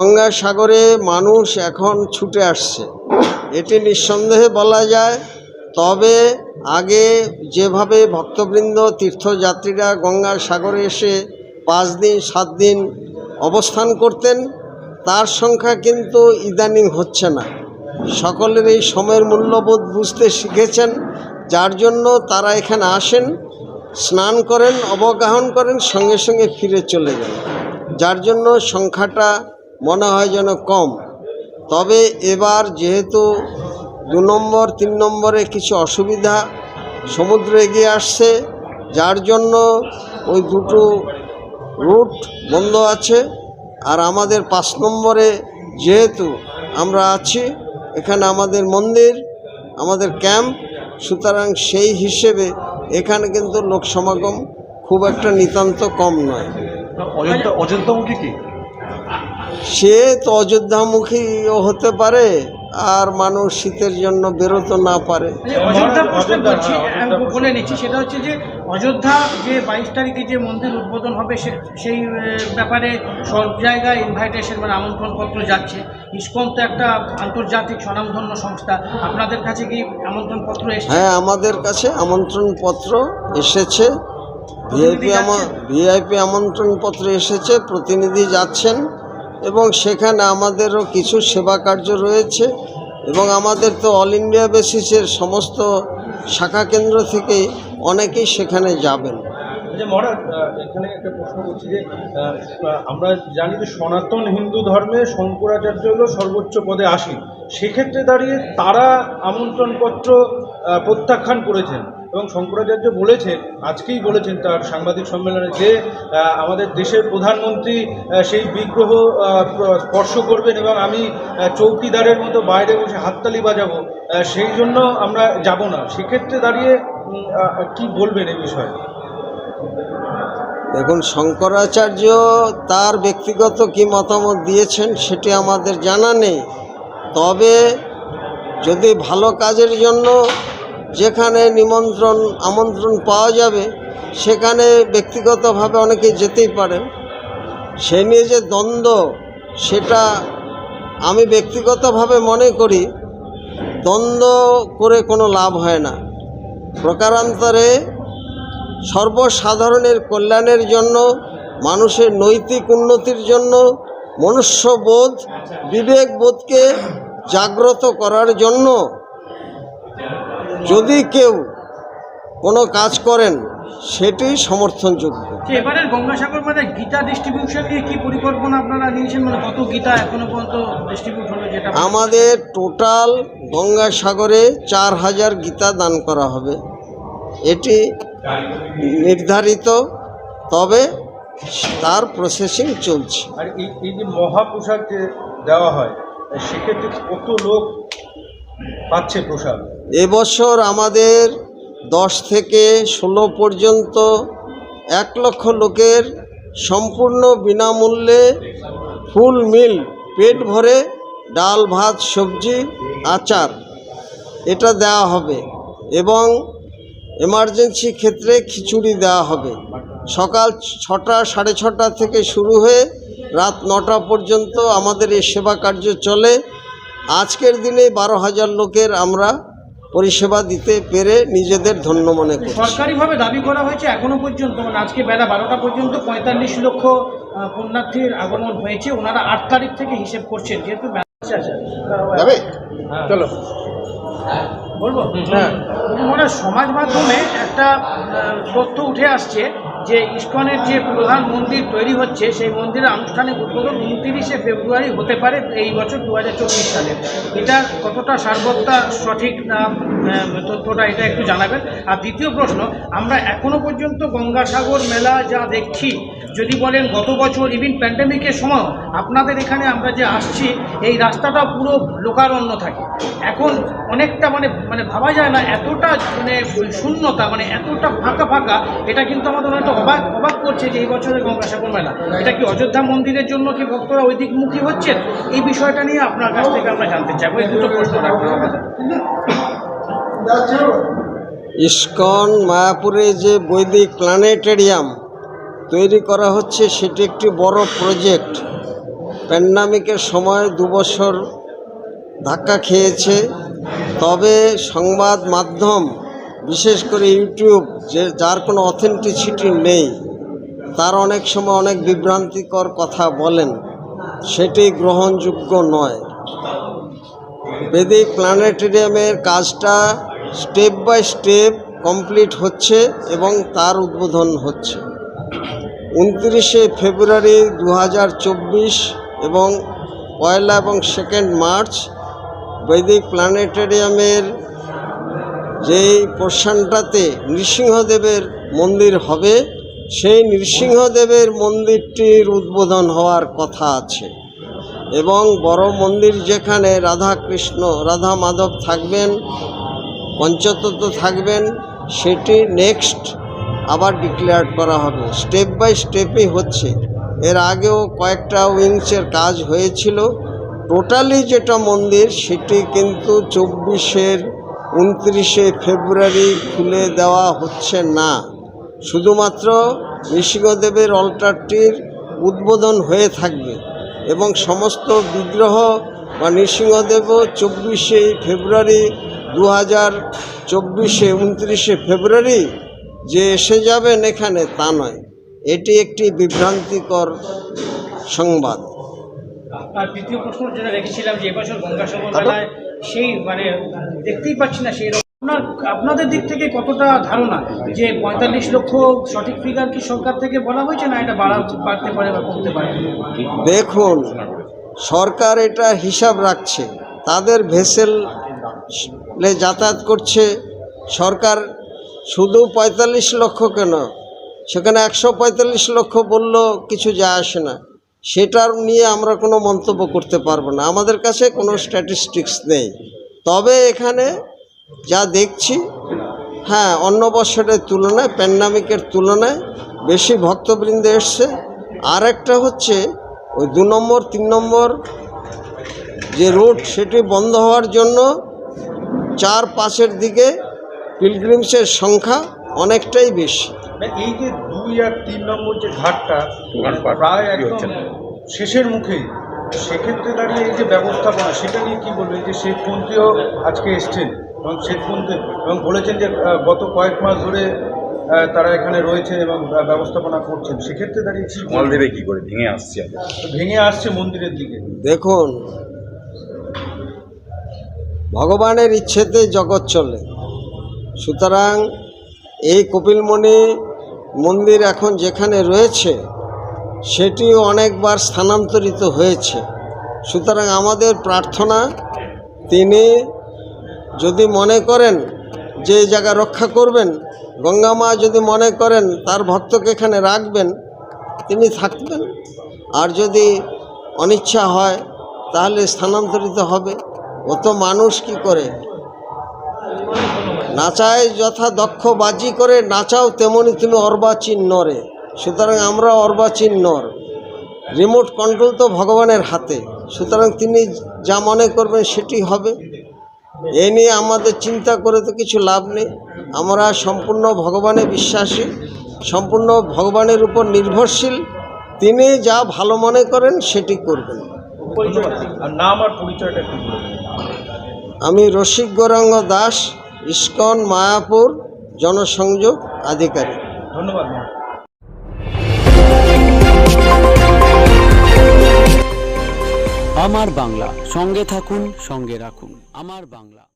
গঙ্গাসাগরে মানুষ এখন ছুটে আসছে। এটি নিঃসন্দেহে বলা যায়, তবে আগে যেভাবে ভক্তবৃন্দ, তীর্থযাত্রীরা গঙ্গাসাগরে এসে পাঁচ দিন, সাত দিন অবস্থান করতেন, তার সংখ্যা কিন্তু ইদানিং হচ্ছে না। সকলের এই সময়ের মূল্যবোধ বুঝতে শিখেছেন, যার জন্য তারা এখানে আসেন, স্নান করেন, অবগাহন করেন, সঙ্গে সঙ্গে ফিরে চলে যান। যার জন্য সংখ্যাটা মনে হয় যেন কম। তবে এবার যেহেতু দু নম্বর, তিন নম্বরে কিছু অসুবিধা সমুদ্র এগিয়ে আসছে, যার জন্য ওই দুটো রুট বন্ধ আছে। আর আমাদের পাঁচ নম্বরে যেহেতু আমরা আছি, এখানে আমাদের মন্দির, আমাদের ক্যাম্প, সুতরাং সেই হিসেবে এখানে কিন্তু লোক সমাগম খুব একটা নিতান্ত কম নয়। অযোধ্যা অযোধ্যামুখী কি? সে তো অযোধ্যামুখীও হতে পারে আর মানুষ শীতের জন্য বেরোতে না পারে। হ্যাঁ, বলে নিচ্ছি সেটা হচ্ছে যে অযোধ্যা যে বাইশ তারিখে যে মন্দির উদ্বোধন হবে সেই ব্যাপারে সব জায়গায় ইনভাইটেশন মানে আমন্ত্রণপত্র যাচ্ছে। ইসকন তো একটা আন্তর্জাতিক স্বনামধন্য সংস্থা। আপনাদের কাছে কি আমন্ত্রণপত্র এসেছে? হ্যাঁ আমাদের কাছে আমন্ত্রণপত্র এসেছে। ভিআইপি ভিআইপি আমন্ত্রণপত্র এসেছে প্রতিনিধি যাচ্ছেন। এবং সেখানে আমাদেরও কিছু সেবা কার্য রয়েছে এবং আমাদের তো অল ইন্ডিয়া বেসিসের সমস্ত শাখা কেন্দ্র থেকে অনেকেই সেখানে যাবেন। যে মহারাজ এখানে একটা প্রশ্ন করছি যে আমরা জানি যে সনাতন হিন্দু ধর্মে শঙ্করাচার্য হলো সর্বোচ্চ পদে আসীন। সেক্ষেত্রে দাঁড়িয়ে তারা আমন্ত্রণপত্র প্রত্যাখ্যান করেছেন। এবং শঙ্করাচার্য বলেছেন, আজকেই বলেছেন তার সাংবাদিক সম্মেলনে যে আমাদের দেশের প্রধানমন্ত্রী সেই বিগ্রহ স্পর্শ করবেন এবং আমি চৌকিদারের মতো বাইরে বসে হাততালি বাজাবো সেই জন্য আমরা যাব না। সেক্ষেত্রে দাঁড়িয়ে কি বলবেন এই বিষয়ে? দেখুন, শঙ্করাচার্য তার ব্যক্তিগত কি মতামত দিয়েছেন সেটি আমাদের জানা নেই। তবে যদি ভালো কাজের জন্য যেখানে নিমন্ত্রণ, আমন্ত্রণ পাওয়া যাবে, সেখানে ব্যক্তিগতভাবে অনেকে যেতেই পারেন। সে নিয়ে যে দ্বন্দ্ব, সেটা আমি ব্যক্তিগতভাবে মনে করি, দ্বন্দ্ব করে কোনো লাভ হয় না। প্রকারান্তরে সর্বসাধারণের কল্যাণের জন্য, মানুষের নৈতিক উন্নতির জন্য, মনুষ্যবোধ, বিবেকবোধকে জাগ্রত করার জন্য যদি কেউ কোনো কাজ করেন সেটি সমর্থনযোগ্য। যে এবারের গঙ্গাসাগর মানে গীতা ডিস্ট্রিবিউশন নিয়ে কি পরিকল্পনা আপনারা নিয়েছেন? মানে কত গীতা এখনও পর্যন্ত ডিস্ট্রিবিউট হলো যেটা আমাদের টোটাল গঙ্গাসাগরে চার হাজার গীতা দান করা হবে। এটি নির্ধারিত তবে তার প্রসেসিং চলছে। আর এই এই যে মহাপ্রসাদ যে দেওয়া হয় সেক্ষেত্রে কত লোক পাচ্ছে প্রসাদ? এবছর আমাদের দশ থেকে ষোলো পর্যন্ত এক লক্ষ লোকের সম্পূর্ণ বিনামূল্যে ফুল মিল, পেট ভরে ডাল, ভাত, সবজি, আচার এটা দেওয়া হবে এবং এমার্জেন্সি ক্ষেত্রে খিচুড়ি দেওয়া হবে। সকাল ছটা, সাড়ে ছটা থেকে শুরু হয়ে রাত নটা পর্যন্ত আমাদের এই সেবা কার্য চলে। আজকের দিনে বারো হাজার লোকের আমরা পরিষেবা দিতে পেরে নিজেদের ধন্য মনে করি সরকারিভাবে দাবি করা হয়েছে এখনও পর্যন্ত মানে আজকে বেলা বারোটা পর্যন্ত পঁয়তাল্লিশ লক্ষ পুণ্যার্থীর আগমন হয়েছে। ওনারা আট তারিখ থেকে হিসেব করছেন যেহেতু যাবে? চলো। বলব? হ্যাঁ। ওরা সমাজ মাধ্যমে একটা তথ্য উঠে আসছে যে ইস্কনের যে প্রধান মন্দির তৈরি হচ্ছে, সেই মন্দিরের আনুষ্ঠানিক উদ্বোধন উনতিরিশে ফেব্রুয়ারি হতে পারে এই বছর দু হাজার চব্বিশ সালে। এটা কতটা সার্বত্তা সঠিক না তথ্যটা এটা একটু জানাবেন। আর দ্বিতীয় প্রশ্ন, আমরা এখনও পর্যন্ত গঙ্গাসাগর মেলা যা দেখছি, যদি বলেন গত বছর ইভিন প্যান্ডেমিকের সময় আপনাদের এখানে আমরা যে আসছি, এই রাস্তাটা পুরো লোকারণ্য থাকে। এখন অনেকটা মানে মানে ভাবা যায় না, এতটা মানে শূন্যতা মানে এতটা ফাঁকা ফাঁকা, এটা কিন্তু আমাদের অনেকটা অবাক অবাক করছে যে এই বছরের গঙ্গাসাগর মেলা। এটা কি অযোধ্যা মন্দিরের জন্য কি ভক্তরা ওই দিকমুখী হচ্ছেন? এই বিষয়টা নিয়ে আপনার কাছ থেকে আমরা জানতে চাইব। এই দুটো প্রশ্ন রাখব ইস্কন মায়াপুরে যে বৈদিক প্ল্যানেটেরিয়াম তৈরি করা হচ্ছে, সেটি একটি বড় প্রজেক্ট। প্যান্ডামিকের সময় দু বছর ধাক্কা খেয়েছে। তবে সংবাদ মাধ্যম বিশেষ করে ইউটিউব, যে যার কোনো অথেন্টিসিটি নেই, তার অনেক সময় অনেক বিভ্রান্তিকর কথা বলেন, সেটি গ্রহণযোগ্য নয়। বেদিক প্ল্যানেটেরিয়ামের কাজটা স্টেপ বাই স্টেপ কমপ্লিট হচ্ছে এবং তার উদ্বোধন হচ্ছে। উনত্রিশে ফেব্রুয়ারি দু হাজার চব্বিশ এবং পয়লা এবং সেকেন্ড মার্চ বৈদিক প্ল্যানেটেরিয়ামের যেই পোর্শনটাতে নৃসিংহদেবের মন্দির হবে, সেই নৃসিংহদেবের মন্দিরটির উদ্বোধন হওয়ার কথা আছে। এবং বড় মন্দির যেখানে রাধা কৃষ্ণ রাধা মাধব থাকবেন, পঞ্চতত্ত্ব থাকবেন, সেটি নেক্সট আবার ডিক্লেয়ার করা হবে। স্টেপ বাই স্টেপই হচ্ছে। এর আগেও কয়েকটা উইংসের কাজ হয়েছিল। টোটালি যেটা মন্দির, সেটি কিন্তু চব্বিশের উনত্রিশে ফেব্রুয়ারি খুলে দেওয়া হচ্ছে না। শুধুমাত্র নৃসিংহদেবের অল্টারটির উদ্বোধন হয়ে থাকবে এবং সমস্ত বিগ্রহ বা নৃসিংহদেবও চব্বিশে ফেব্রুয়ারি দু হাজার চব্বিশে উনত্রিশে ফেব্রুয়ারি যে এসে যাবেন এখানে তা নয়। এটি একটি বিভ্রান্তিকর সংবাদ। দ্বিতীয় প্রশ্ন যেটা রেখেছিলাম যে এবছর সেই মানে দেখতেই পাচ্ছি না সেই আপনার, আপনাদের দিক থেকে কতটা ধারণা যে পঁয়তাল্লিশ লক্ষ সঠিক ফিগার কি সরকার থেকে বলা হয়েছে না এটা বাড়া বাড়তে পারে বা কমতে পারে? দেখুন, সরকার এটা হিসাব রাখছে। তাদের ভেসেলে যাতায়াত করছে। সরকার শুধু পঁয়তাল্লিশ লক্ষ কেন? সেখানে একশো পঁয়তাল্লিশ লক্ষ বলল কিছু যায় আসে না। সেটার নিয়ে আমরা কোনো মন্তব্য করতে পারব না। আমাদের কাছে কোনো স্ট্যাটিস্টিক্স নেই। তবে এখানে যা দেখছি হ্যাঁ অন্য বছরের তুলনায় প্যান্ডামিকের তুলনায় বেশি ভক্তবৃন্দ এসছে। আর একটা হচ্ছে ওই দু নম্বর তিন নম্বর যে রুট সেটি বন্ধ হওয়ার জন্য চার পাঁচের দিকে পিলগ্রিমসের সংখ্যা অনেকটাই বেশি। এই যে দুই আর তিন নম্বর যে ঘাটটা প্রায় একদম শেষের মুখেই সেক্ষেত্রে দাঁড়িয়ে এই যে ব্যবস্থাপনা সেটা নিয়ে কি বলবেন? যে শেখ মন্ত্রীও আজকে এসছেন এবং শেখ মন্ত্রী এবং বলেছেন যে গত কয়েক মাস ধরে তারা এখানে রয়েছে এবং ব্যবস্থাপনা করছেন। সেক্ষেত্রে দাঁড়িয়ে কি মাল দেবে কি করে ভেঙে আসছে ভেঙে আসছে মন্দিরের দিকে। দেখুন ভগবানের ইচ্ছেতে জগৎ চলে। সুতরাং এই কপিলমণি মন্দির এখন যেখানে রয়েছে, সেটিও অনেকবার স্থানান্তরিত হয়েছে। সুতরাং আমাদের প্রার্থনা, তিনি যদি মনে করেন যে জায়গা রক্ষা করবেন, গঙ্গা মা যদি মনে করেন তার ভক্তকে এখানে রাখবেন, তিনি থাকবেন। আর যদি অনিচ্ছা হয়, তাহলে স্থানান্তরিত হবে। ও তো মানুষ কি করে? নাচায় যথা দক্ষ বাজি করে নাচাও তেমনি তুমি অর্বাচীন নরে সুতরাং আমরা অর্বাচীন নর রিমোট কন্ট্রোল তো ভগবানের হাতে। সুতরাং তিনি যা মনে করবেন সেটি হবে। এ নিয়ে আমাদের চিন্তা করে তো কিছু লাভ নেই। আমরা সম্পূর্ণ ভগবানে বিশ্বাসী। সম্পূর্ণ ভগবানের উপর নির্ভরশীল। তিনি যা ভালো মনে করেন সেটি করবেন। আমি রসিক গৌরাঙ্গ দাস। ইস্কন মায়াপুর জনসংযোগ আধিকারিক। ধন্যবাদ আমার বাংলা সঙ্গে থাকুন সঙ্গে রাখুন। আমার বাংলা।